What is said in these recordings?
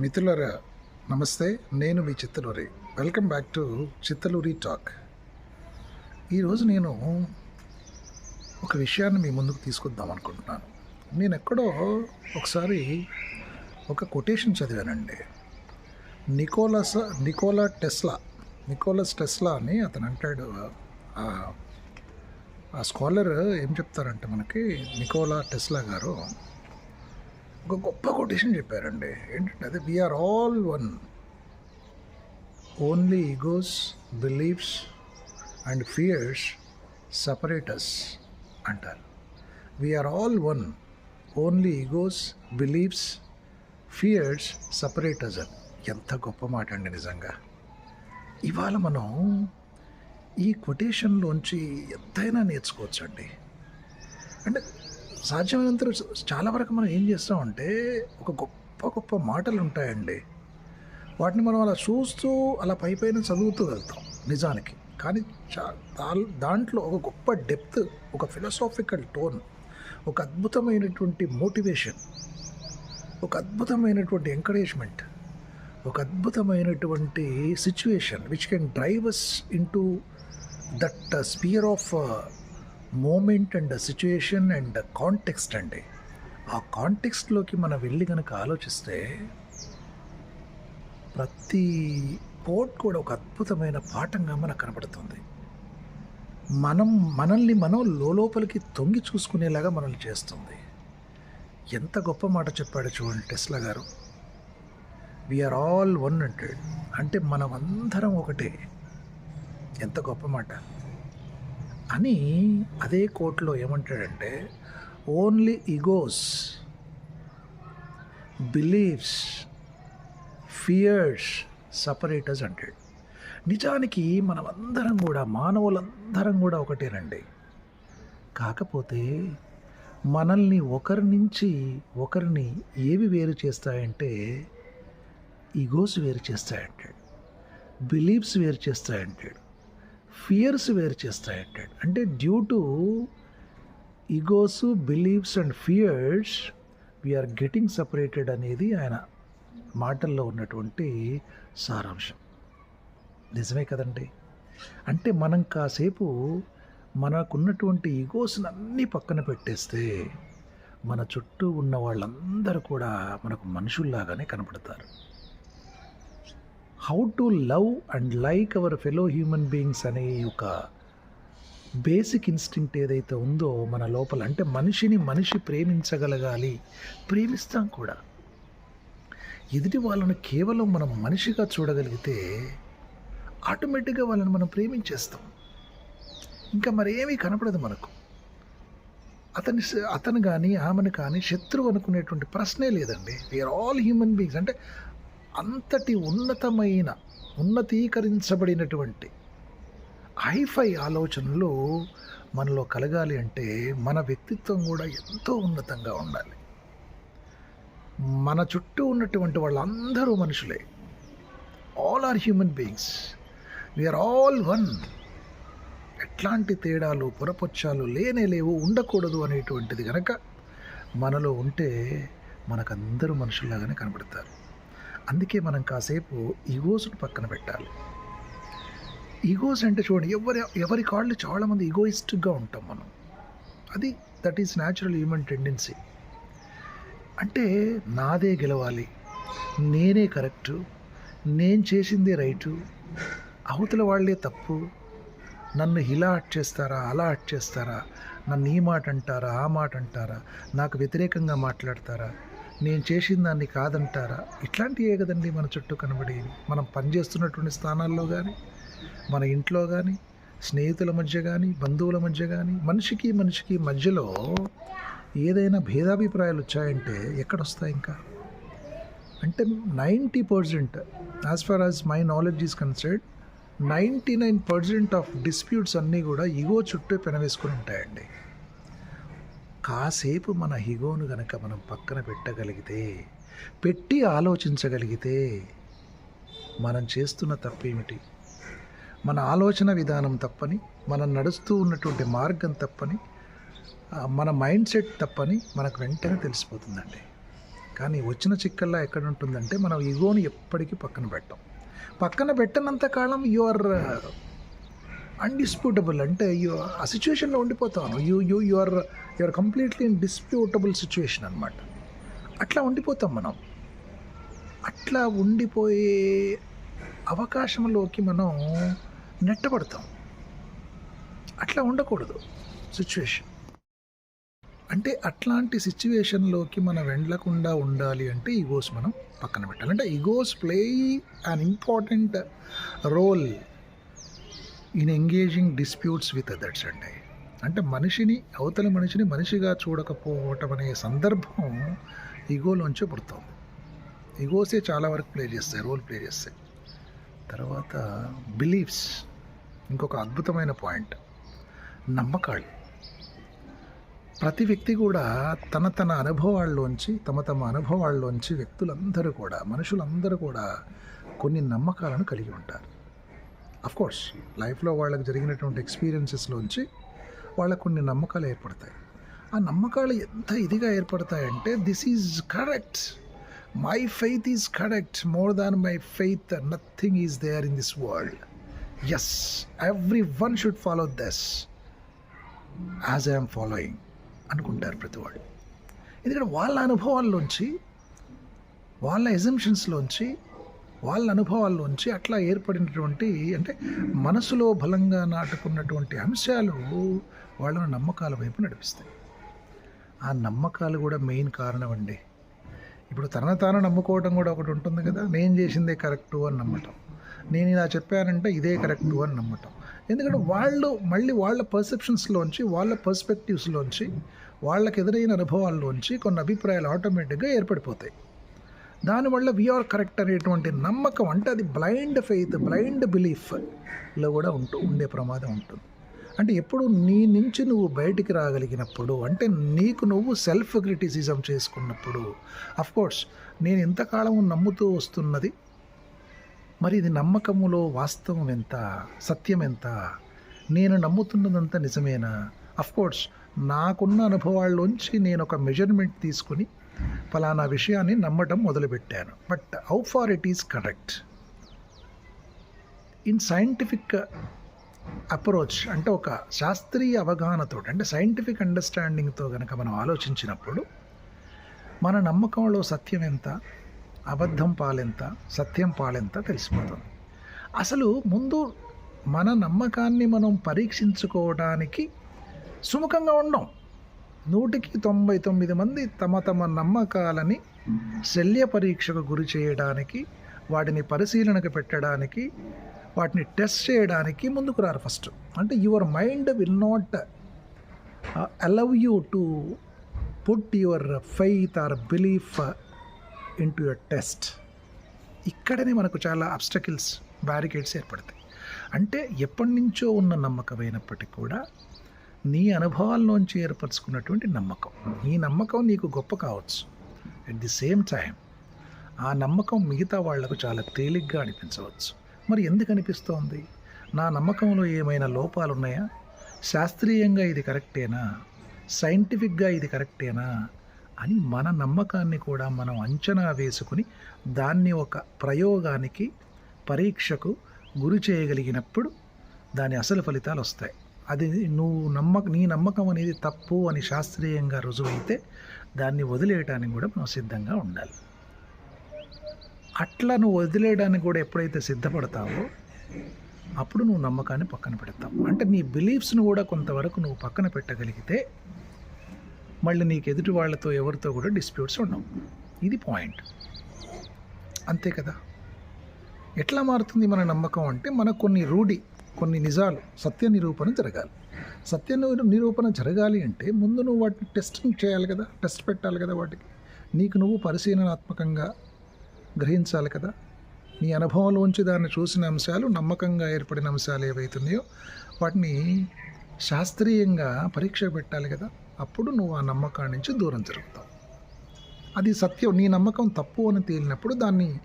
మిత్రులరా నమస్తే. నేను మీ Chittaluri. Welcome back to Chittaluri talk. ఈరోజు నేను ఒక విషయాన్ని మీ ముందుకు తీసుకొద్దాం అనుకుంటున్నాను. నేను ఎక్కడో ఒకసారి ఒక quotation చదివానండి. Nicholas Nikola Tesla Nicholas Tesla అని అతను అంటాడు. ఆ- ఆ స్కాలర్ ఏం చెప్తారంటే మనకి నికోలా టెస్లా గారు ఒక గొప్ప కొటేషన్ చెప్పారండి. ఏంటంటే అదే we are all one only egos beliefs and fears separate us అంటారు. We are all one only egos beliefs fears separate us అని ఎంత గొప్ప మాట అండి నిజంగా. ఇవాళ మనం ఈ కొటేషన్లోంచి ఎంతైనా నేర్చుకోవచ్చండి. అంటే సాధ్యమైనంత చాలా వరకు మనం ఏం చేస్తామంటే ఒక గొప్ప గొప్ప మాటలు ఉంటాయండి వాటిని మనం అలా చూస్తూ అలా పై పైన చదువుతూ వెళ్తాం నిజానికి. కానీ చా దాంట్లో ఒక గొప్ప డెప్త్ ఒక ఫిలసాఫికల్ టోన్ ఒక అద్భుతమైనటువంటి మోటివేషన్ ఒక అద్భుతమైనటువంటి ఎంకరేజ్మెంట్ ఒక అద్భుతమైనటువంటి situation which can drive us into that sphere of moment and situation and context అండి. ఆ కాంటెక్స్ట్లోకి మనం వెళ్ళి కనుక ఆలోచిస్తే ప్రతి పోర్ట్ కూడా ఒక అద్భుతమైన పాఠంగా మనకు కనపడుతుంది మనం మనల్ని మనం లోపలికి తొంగి చూసుకునేలాగా మనల్ని చేస్తుంది. ఎంత గొప్ప మాట చెప్పాడు చూడండి టెస్లా గారు. వీఆర్ ఆల్ వన్ అంటాడు అంటే మనం అందరం ఒకటే. ఎంత గొప్ప మాట. అని అదే కోర్టులో ఏమంటాడంటే only egos believes fears separators అంటాడు. నిజానికి మనమందరం కూడా మానవులందరం కూడా ఒకటేనండి. కాకపోతే మనల్ని ఒకరి నుంచి ఒకరిని ఏవి వేరు చేస్తాయంటే ఈగోస్ వేరు చేస్తాయంటాడు. బిలీఫ్స్ వేరు చేస్తాయంటాడు. ఫియర్స్ వేరు చేస్తాయంటాడు. అంటే due to egos beliefs and fears we are getting separated అనేది ఆయన మాటల్లో ఉన్నటువంటి సారాంశం. నిజమే కదండి? అంటే మనం కాసేపు మనకున్నటువంటి ఈగోస్ని అన్నీ పక్కన పెట్టేస్తే మన చుట్టూ ఉన్న వాళ్ళందరూ కూడా మనకు మనుషుల్లాగానే కనపడతారు. How to love and like our fellow human beings అనే ఒక బేసిక్ ఇన్స్టింక్ట్ ఏదైతే ఉందో మన లోపల అంటే మనిషిని మనిషి ప్రేమించగలగాలి ప్రేమిస్తాం కూడా. ఎదుటి వాళ్ళను కేవలం మనం మనిషిగా చూడగలిగితే ఆటోమేటిక్గా వాళ్ళని మనం ప్రేమించేస్తాం. ఇంకా మరేమీ కనపడదు మనకు. అతని అతను కానీ ఆమెను కానీ శత్రువు అనుకునేటువంటి ప్రశ్నే లేదండి. వీఆర్ ఆల్ హ్యూమన్ బీయింగ్స్ అంటే అంతటి ఉన్నతమైన ఉన్నతీకరించబడినటువంటి హైఫై ఆలోచనలు మనలో కలగాలి అంటే మన వ్యక్తిత్వం కూడా ఎంతో ఉన్నతంగా ఉండాలి. మన చుట్టూ ఉన్నటువంటి వాళ్ళందరూ మనుషులే. All are human beings we are all one ఎట్లాంటి తేడాలు పురపొచ్చాలు లేనే లేవు ఉండకూడదు అనేటువంటిది కనుక మనలో ఉంటే మనకందరూ మనుషుల్లాగానే కనబడతారు. అందుకే మనం కాసేపు ఈగోస్ను పక్కన పెట్టాలి. ఈగోస్ అంటే చూడండి ఎవరి ఎవరి కాళ్ళు చాలామంది ఈగోయిస్టిక్గా ఉంటాం మనం. అది that is natural human tendency అంటే నాదే గెలవాలి నేనే కరెక్టు నేను చేసిందే రైటు అవతల వాళ్ళే తప్పు నన్ను ఇలా అట్ చేస్తారా అలా అట్ చేస్తారా నన్ను ఈ మాట అంటారా ఆ మాట అంటారా నాకు వ్యతిరేకంగా మాట్లాడతారా నేను చేసిన దాన్ని కాదంటారా? ఇట్లాంటివే కదండి మన చుట్టూ కనబడేవి. మనం పనిచేస్తున్నటువంటి స్థానాల్లో కానీ మన ఇంట్లో కానీ స్నేహితుల మధ్య కానీ బంధువుల మధ్య కానీ మనిషికి మనిషికి మధ్యలో ఏదైనా భేదాభిప్రాయాలు వచ్చాయంటే ఎక్కడొస్తాయి ఇంకా? అంటే ninety percent as far as my knowledge is concerned ninety nine percent of disputes అన్నీ కూడా ఈగో చుట్టూ పెనవేసుకుని ఉంటాయండి. కాసేపు మన హిగోను గనక మనం పక్కన పెట్టగలిగితే పెట్టి ఆలోచించగలిగితే మనం చేస్తున్న తప్పేమిటి? మన ఆలోచన విధానం తప్పని మనం నడుస్తూ ఉన్నటువంటి మార్గం తప్పని మన మైండ్ సెట్ తప్పని మనకు వెంటనే తెలిసిపోతుందండి. కానీ వచ్చిన చిక్కల్లా ఎక్కడ ఉంటుందంటే మనం ఈగోని ఎప్పటికీ పక్కన పెట్టాం. పక్కన పెట్టినంత కాలం యు ఆర్ అన్డిస్ప్యూటబుల్ అంటే యూ ఆ సిచ్యువేషన్లో ఉండిపోతాను you you you are you are completely indisputable situation అనమాట అట్లా ఉండిపోతాం మనం. అట్లా ఉండిపోయే అవకాశంలోకి మనం నెట్టబడతాం. అట్లా ఉండకూడదు సిచ్యువేషన్ అంటే అట్లాంటి సిచ్యువేషన్లోకి మనం వెళ్ళకుండా ఉండాలి అంటే ఈగోస్ మనం పక్కన పెట్టాలి. అంటే egos play an important role in engaging disputes with others అండి. అంటే మనిషిని అవతల మనిషిని మనిషిగా చూడకపోవటం అనే సందర్భం ఈగోలోంచి పుడుతుంది. ఈగోసే చాలా వరకు ప్లే చేస్తాయి రోల్ ప్లే చేస్తాయి. తర్వాత బిలీఫ్స్ ఇంకొక అద్భుతమైన పాయింట్ నమ్మకాలు. ప్రతి వ్యక్తి కూడా తన తన అనుభవాల్లోంచి తమ తమ అనుభవాల్లోంచి వ్యక్తులందరూ కూడా మనుషులందరూ కూడా కొన్ని నమ్మకాలను కలిగి ఉంటారు. కోర్స్ లైఫ్లో వాళ్ళకి జరిగినటువంటి ఎక్స్పీరియన్సెస్లోంచి వాళ్ళకు కొన్ని నమ్మకాలు ఏర్పడతాయి. ఆ నమ్మకాలు ఎంత ఇదిగా ఏర్పడతాయంటే this is correct my faith is correct more than my faith nothing is there in this world yes everyone should follow thus as I'm following అనుకుంటారు ప్రతి వాళ్ళు ఎందుకంటే వాళ్ళ అనుభవాల్లోంచి వాళ్ళ ఎజంప్షన్స్లోంచి వాళ్ళ అనుభవాల్లోంచి అట్లా ఏర్పడినటువంటి అంటే మనసులో బలంగా నాటుకున్నటువంటి అంశాలు వాళ్ళను నమ్మకాల వైపు నడిపిస్తాయి. ఆ నమ్మకాలు కూడా మెయిన్ కారణం అండి. ఇప్పుడు తన తాను నమ్ముకోవడం కూడా ఒకటి ఉంటుంది కదా నేను చేసిందే కరెక్టు అని నమ్మటం. నేను ఇలా చెప్పానంటే ఇదే కరెక్టు అని నమ్మటం. ఎందుకంటే వాళ్ళు మళ్ళీ వాళ్ళ పర్సెప్షన్స్లోంచి వాళ్ళ పర్స్పెక్టివ్స్లోంచి వాళ్ళకి ఎదురైన అనుభవాల్లోంచి కొన్ని అభిప్రాయాలు ఆటోమేటిక్గా ఏర్పడిపోతాయి. దానివల్ల వీఆర్ కరెక్ట్ అనేటువంటి నమ్మకం అంటే అది బ్లైండ్ ఫెయిత్ బ్లైండ్ బిలీఫ్లో కూడా ఉంటూ ఉండే ప్రమాదం ఉంటుంది. అంటే ఎప్పుడు నీ నుంచి నువ్వు బయటికి రాగలిగినప్పుడు అంటే నీకు నువ్వు సెల్ఫ్ క్రిటిసిజం చేసుకున్నప్పుడు కోర్స్ నేను ఇంతకాలం నమ్ముతూ వస్తున్నది మరి ఇది నమ్మకములో వాస్తవం ఎంత సత్యం ఎంత? నేను నమ్ముతున్నదంతా నిజమేనా? కోర్స్ నాకున్న అనుభవాల్లోంచి నేను ఒక మెజర్మెంట్ తీసుకుని ఫలానా విషయాన్ని నమ్మటం మొదలుపెట్టాను. But how far it is correct in scientific approach అంటే ఒక శాస్త్రీయ అవగాహనతో అంటే సైంటిఫిక్ అండర్స్టాండింగ్తో కనుక మనం ఆలోచించినప్పుడు మన నమ్మకంలో సత్యం ఎంత అబద్ధం పాలెంత సత్యం పాలెంత తెలిసిపోతుంది. అసలు ముందు మన నమ్మకాన్ని మనం పరీక్షించుకోవడానికి సుముఖంగా ఉండం. నూటికి తొంభై తొమ్మిది మంది తమ తమ నమ్మకాలని శల్య పరీక్షకు గురి చేయడానికి వాటిని పరిశీలనకు పెట్టడానికి వాటిని టెస్ట్ చేయడానికి ముందుకు రారు ఫస్ట్. అంటే your mind will not allow you to put your faith or belief into your test ఇక్కడనే మనకు చాలా అబ్స్టకిల్స్ బ్యారికేడ్స్ ఏర్పడతాయి. అంటే ఎప్పటి నుంచో ఉన్న నమ్మకమైనప్పటికీ కూడా నీ అనుభవాల్లోంచి ఏర్పరచుకున్నటువంటి నమ్మకం. ఈ నమ్మకం నీకు గొప్ప కావచ్చు. అట్ ది సేమ్ టైం ఆ నమ్మకం మిగతా వాళ్ళకు చాలా తేలిగ్గా అనిపించవచ్చు. మరి ఎందుకు అనిపిస్తోంది? నా నమ్మకంలో ఏమైనా లోపాలు ఉన్నాయా శాస్త్రీయంగా ఇది కరెక్టేనా? సైంటిఫిక్గా ఇది కరెక్టేనా? అని మన నమ్మకాన్ని కూడా మనం అంచనా వేసుకుని దాన్ని ఒక ప్రయోగానికి పరీక్షకు గురి చేయగలిగినప్పుడు దాని అసలు ఫలితాలు వస్తాయి. అది నువ్వు నమ్మక నీ నమ్మకం అనేది తప్పు అని శాస్త్రీయంగా రుజువైతే దాన్ని వదిలేయటానికి కూడా మనం సిద్ధంగా ఉండాలి. అట్లా నువ్వు వదిలేయడానికి కూడా ఎప్పుడైతే సిద్ధపడతావో అప్పుడు నువ్వు నమ్మకాన్ని పక్కన పెడతావు. అంటే నీ బిలీఫ్స్ను కూడా కొంతవరకు నువ్వు పక్కన పెట్టగలిగితే మళ్ళీ నీకు ఎదుటి వాళ్ళతో ఎవరితో కూడా డిస్ప్యూట్స్ ఉండవు. ఇది పాయింట్. అంతే కదా? ఎట్లా మారుతుంది మన నమ్మకం అంటే మనకు కొన్ని రూఢి కొన్ని నిజాలు సత్య నిరూపణ జరగాలి. సత్య నిరూపణ జరగాలి అంటే ముందు నువ్వు వాటిని టెస్టింగ్ చేయాలి కదా టెస్ట్ పెట్టాలి కదా వాటికి. నీకు నువ్వు పరిశీలనాత్మకంగా గ్రహించాలి కదా. నీ అనుభవంలోంచి దాన్ని చూసిన అంశాలు నమ్మకంగా ఏర్పడిన అంశాలు ఏవైతున్నాయో వాటిని శాస్త్రీయంగా పరీక్ష పెట్టాలి కదా. అప్పుడు నువ్వు ఆ నమ్మకాన్ని నుంచి దూరం జరుగుతావు. అది సత్యం. నీ నమ్మకం తప్పు అని తేలినప్పుడు దాన్ని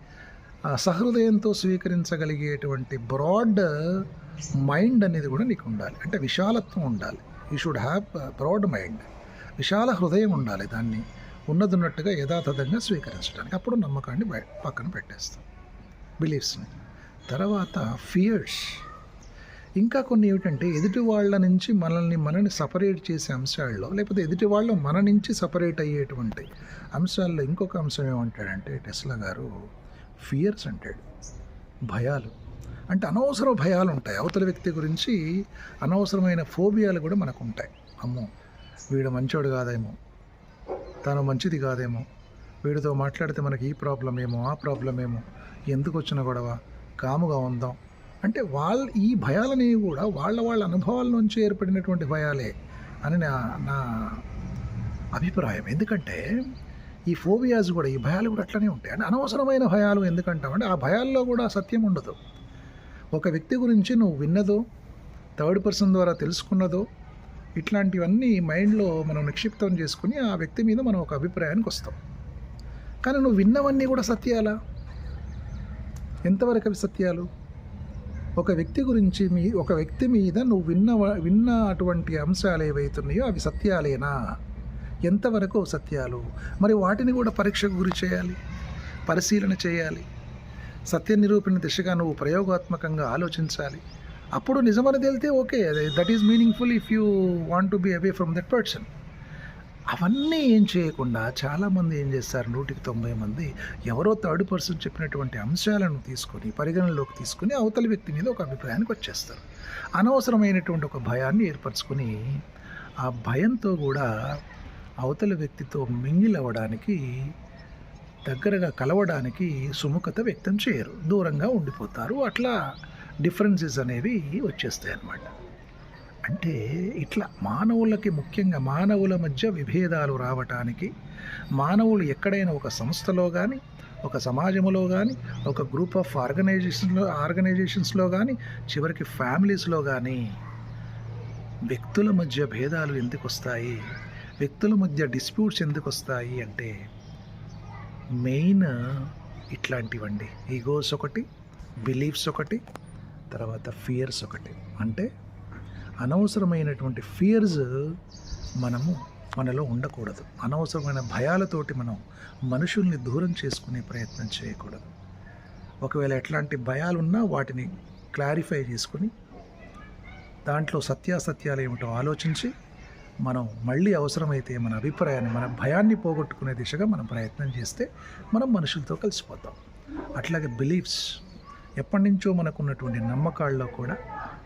సహృదయంతో స్వీకరించగలిగేటువంటి బ్రాడ్ మైండ్ అనేది కూడా నీకు ఉండాలి. అంటే విశాలత్వం ఉండాలి. You should have broad mind విశాల హృదయం ఉండాలి దాన్ని. ఉన్నదున్నట్టుగా యథాతథంగా స్వీకరించడానికి. అప్పుడు నమ్మకాన్ని పక్కన పెట్టేస్తాం. బిలీఫ్స్ని తర్వాత ఫియర్స్ ఇంకా కొన్ని ఏమిటంటే ఎదుటి వాళ్ళ నుంచి మనల్ని మనని సపరేట్ చేసే అంశాల్లో లేకపోతే ఎదుటి వాళ్ళు మన నుంచి సపరేట్ అయ్యేటువంటి అంశాల్లో ఇంకొక అంశం ఏమంటాడంటే టెస్లా గారు ఫియర్స్ అంటాడు. భయాలు. అంటే అనవసర భయాలు ఉంటాయి అవతల వ్యక్తి గురించి అనవసరమైన ఫోబియాలు కూడా మనకు ఉంటాయి అమ్మో వీడు మంచోడు కాదేమో తను మంచిది కాదేమో వీడితో మాట్లాడితే మనకి ఈ ప్రాబ్లం ఏమో ఆ ప్రాబ్లం ఏమో ఎందుకు వచ్చిన గొడవ కాముగా ఉందాం. అంటే వాళ్ళ ఈ భయాలనేవి కూడా వాళ్ళ వాళ్ళ అనుభవాల నుంచి ఏర్పడినటువంటి భయాలే అని నా నా అభిప్రాయం. ఎందుకంటే ఈ ఫోబియాస్ కూడా ఈ భయాలు కూడా అట్లనే ఉంటాయి. అంటే అనవసరమైన భయాలు ఎందుకంటామంటే ఆ భయాల్లో కూడా సత్యం ఉండదు. ఒక వ్యక్తి గురించి నువ్వు విన్నదో థర్డ్ పర్సన్ ద్వారా తెలుసుకున్నదో ఇట్లాంటివన్నీ మైండ్లో మనం నిక్షిప్తం చేసుకుని ఆ వ్యక్తి మీద మనం ఒక అభిప్రాయానికి వస్తాం. కానీ నువ్వు విన్నవన్నీ కూడా సత్యాలా? ఎంతవరకు అవి సత్యాలు? ఒక వ్యక్తి గురించి మీ ఒక వ్యక్తి మీద నువ్వు విన్న విన్న అటువంటి అంశాలు ఏవైతున్నాయో అవి సత్యాలేనా? ఎంతవరకు సత్యాలు? మరి వాటిని కూడా పరీక్షకు గురి చేయాలి? పరిశీలన చేయాలి? సత్య నిరూపణ దిశగా నువ్వు ప్రయోగాత్మకంగా ఆలోచించాలి. అప్పుడు నిజమని తెలితే okay. That is meaningful if you want to be away from that person అవన్నీ ఏం చేయకుండా చాలామంది ఏం చేస్తారు? నూటికి తొంభై మంది ఎవరో థర్డ్ పర్సన్ చెప్పినటువంటి అంశాలను తీసుకొని పరిగణనలోకి తీసుకొని అవతలి వ్యక్తి మీద ఒక అభిప్రాయానికి వచ్చేస్తారు. అనవసరమైనటువంటి ఒక భయాన్ని ఏర్పరచుకుని ఆ భయంతో కూడా అవతలి వ్యక్తితో మింగిల్ అవ్వడానికి దగ్గరగా కలవడానికి సుముఖత వ్యక్తం చేయరు. దూరంగా ఉండిపోతారు. అట్లా డిఫరెన్సెస్ అనేవి వచ్చేస్తాయి అన్నమాట అంటే ఇట్లా మానవులకి ముఖ్యంగా మానవుల మధ్య విభేదాలు రావటానికి మానవులు ఎక్కడైనా ఒక సంస్థలో కానీ ఒక సమాజంలో కానీ ఒక గ్రూప్ ఆఫ్ ఆర్గనైజేషన్లో ఆర్గనైజేషన్స్లో కానీ చివరికి ఫ్యామిలీస్లో కానీ వ్యక్తుల మధ్య భేదాలు ఎందుకు వస్తాయి? వ్యక్తుల మధ్య డిస్ప్యూట్స్ ఎందుకు వస్తాయి? అంటే మెయిన్ ఇట్లాంటివండి. ఈగోస్ ఒకటి బిలీఫ్స్ ఒకటి తర్వాత ఫియర్స్ ఒకటి. అంటే అనవసరమైనటువంటి ఫియర్స్ మనము మనలో ఉండకూడదు. అనవసరమైన భయాలతోటి మనం మనుషుల్ని దూరం చేసుకునే ప్రయత్నం చేయకూడదు. ఒకవేళ ఎట్లాంటి భయాలు ఉన్నా వాటిని క్లారిఫై చేసుకుని దాంట్లో సత్యాసత్యాలు ఏమిటో ఆలోచించి మనం మళ్ళీ అవసరమైతే మన అభిప్రాయాన్ని మన భయాన్ని పోగొట్టుకునే దిశగా మనం ప్రయత్నం చేస్తే మనం మనుషులతో కలిసిపోతాం. అట్లాగే బిలీఫ్స్ ఎప్పటి నుంచో మనకున్నటువంటి నమ్మకాల్లో కూడా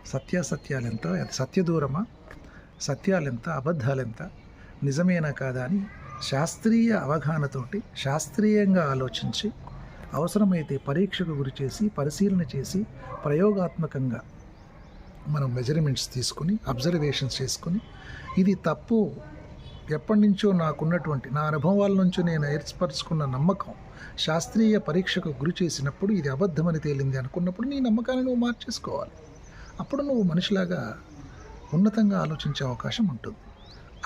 సత్యాసత్యాలు ఎంత సత్య దూరమా సత్యాలెంత అబద్ధాలెంత? నిజమేనా కాదా అని శాస్త్రీయ అవగాహనతోటి శాస్త్రీయంగా ఆలోచించి అవసరమైతే పరీక్షకు గురి చేసి పరిశీలన చేసి ప్రయోగాత్మకంగా మనం మెజర్మెంట్స్ తీసుకుని అబ్జర్వేషన్స్ చేసుకుని ఇది తప్పు. ఎప్పటి నుంచో నాకున్నటువంటి నా అనుభవాల నుంచి నేను ఏర్పరచుకున్న నమ్మకం శాస్త్రీయ పరీక్షకు గురి చేసినప్పుడు ఇది అబద్ధమని తేలింది అనుకున్నప్పుడు నీ నమ్మకాన్ని నువ్వు మార్చేసుకోవాలి. అప్పుడు నువ్వు మనిషిలాగా ఉన్నతంగా ఆలోచించే అవకాశం ఉంటుంది.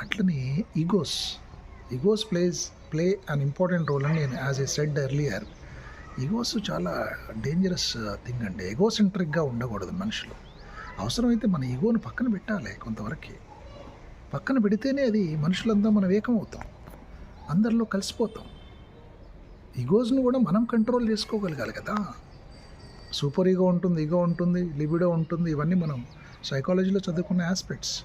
అట్లనే egos egos plays play an important role అని నేను as a said earlier egos చాలా డేంజరస్ థింగ్ అండి. ఎగోసెంట్రిక్గా ఉండకూడదు మనుషులు. అవసరమైతే మన ఈగోను పక్కన పెట్టాలి కొంతవరకు. పక్కన పెడితేనే అది మనుషులంతా మనం ఏకమవుతాం. అందరిలో కలిసిపోతాం. ఈగోస్ను కూడా మనం కంట్రోల్ చేసుకోగలగాలి కదా. సూపర్ ఈగో ఉంటుంది ఈగో ఉంటుంది లిబిడో ఉంటుంది ఇవన్నీ మనం సైకాలజీలో చదువుకున్న ఆస్పెక్ట్స్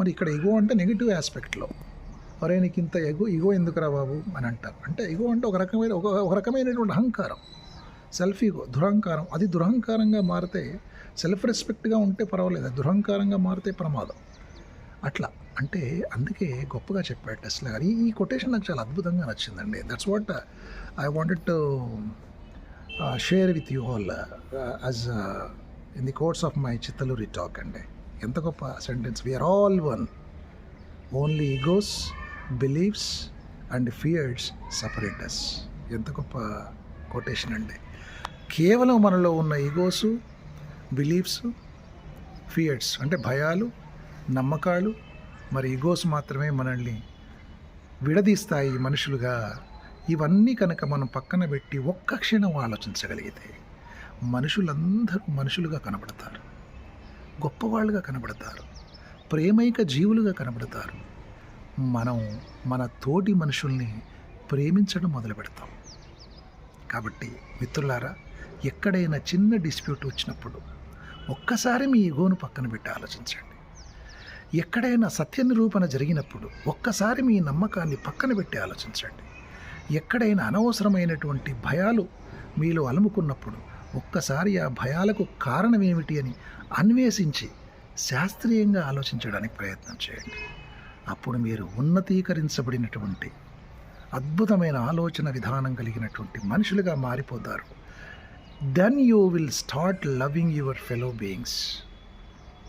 మరి ఇక్కడ ఈగో అంటే నెగిటివ్ ఆస్పెక్ట్లో అరే నీకు ఇంత ఎగో ఈగో ఎందుకురా బాబు అని అంటారు. అంటే ఈగో అంటే ఒక రకమైన ఒక ఒక రకమైనటువంటి అహంకారం. సెల్ఫ్ ఈగో దురహంకారం. అది దురహంకారంగా మారితే సెల్ఫ్ రెస్పెక్ట్గా ఉంటే పర్వాలేదు అది దురహంకారంగా మారితే ప్రమాదం. అట్లా. అంటే అందుకే గొప్పగా చెప్పాడు టెస్లా గారు. ఈ- కొటేషన్ నాకు చాలా అద్భుతంగా నచ్చిందండి. That's what I wanted to share with you all as in the course of my Chittaluri talk అండి. ఎంత గొప్ప sentence we are all one only egos believes and fears separators ఎంత గొప్ప కొటేషన్ అండి. కేవలం మనలో ఉన్న ఈగోసు బిలీఫ్స్ ఫియర్స్ అంటే భయాలు నమ్మకాలు మరి ఈగోస్ మాత్రమే మనల్ని విడదీస్తాయి మనుషులుగా. ఇవన్నీ కనుక మనం పక్కన పెట్టి ఒక్క క్షణం ఆలోచించగలిగితే మనుషులందరూ మనుషులుగా కనబడతారు. గొప్పవాళ్ళుగా కనబడతారు. ప్రేమైక జీవులుగా కనబడతారు. మనం మన తోటి మనుషుల్ని ప్రేమించడం మొదలు పెడతాం కాబట్టి మిత్రులారా ఎక్కడైనా చిన్న డిస్ప్యూట్ వచ్చినప్పుడు ఒక్కసారి మీ ఈగోను పక్కన పెట్టి ఆలోచించండి. ఎక్కడైనా సత్య నిరూపణ జరిగినప్పుడు ఒక్కసారి మీ నమ్మకాన్ని పక్కన పెట్టి ఆలోచించండి. ఎక్కడైనా అనవసరమైనటువంటి భయాలు మీలో అలుముకున్నప్పుడు ఒక్కసారి ఆ భయాలకు కారణం ఏమిటి అని అన్వేషించి శాస్త్రీయంగా ఆలోచించడానికి ప్రయత్నం చేయండి. అప్పుడు మీరు ఉన్నతీకరించబడినటువంటి అద్భుతమైన ఆలోచన విధానం కలిగినటువంటి మనుషులుగా మారిపోతారు. Then you will start loving your fellow beings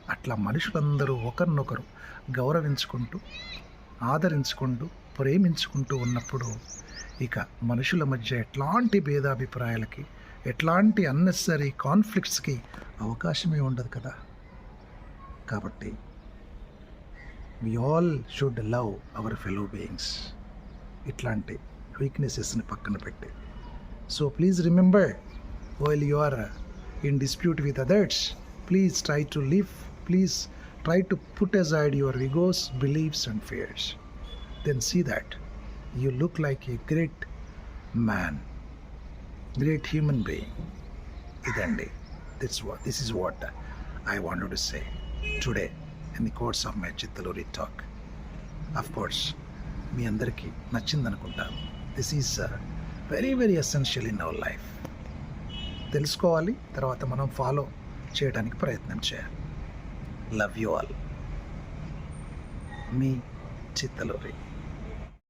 అట్లా మనుషులందరూ ఒకరినొకరు గౌరవించుకుంటూ ఆదరించుకుంటూ ప్రేమించుకుంటూ ఉన్నప్పుడు ఇక మనుషుల మధ్య ఎట్లాంటి భేదాభిప్రాయాలకి ఎట్లాంటి అన్నెసరీ కాన్ఫ్లిక్ట్స్కి అవకాశమే ఉండదు కదా. కాబట్టి we all should love our fellow beings ఇట్లాంటి వీక్నెసెస్ని పక్కన పెట్టి. So please remember while you are in dispute with others please try to live please try to put aside your egos beliefs and fears then see that you look like a great man great human being ఇదండి that's what this is what I wanted to say today in the course of my Chittaluri talk of course మీ అందరికీ నచ్చింది అనుకుంటాను this is very very essential in our life తెలుసుకోవాలి తర్వాత మనం follow చేయడానికి ప్రయత్నం చేయాలి. లవ్ యూ ఆల్ మీ చిత్తలూరి.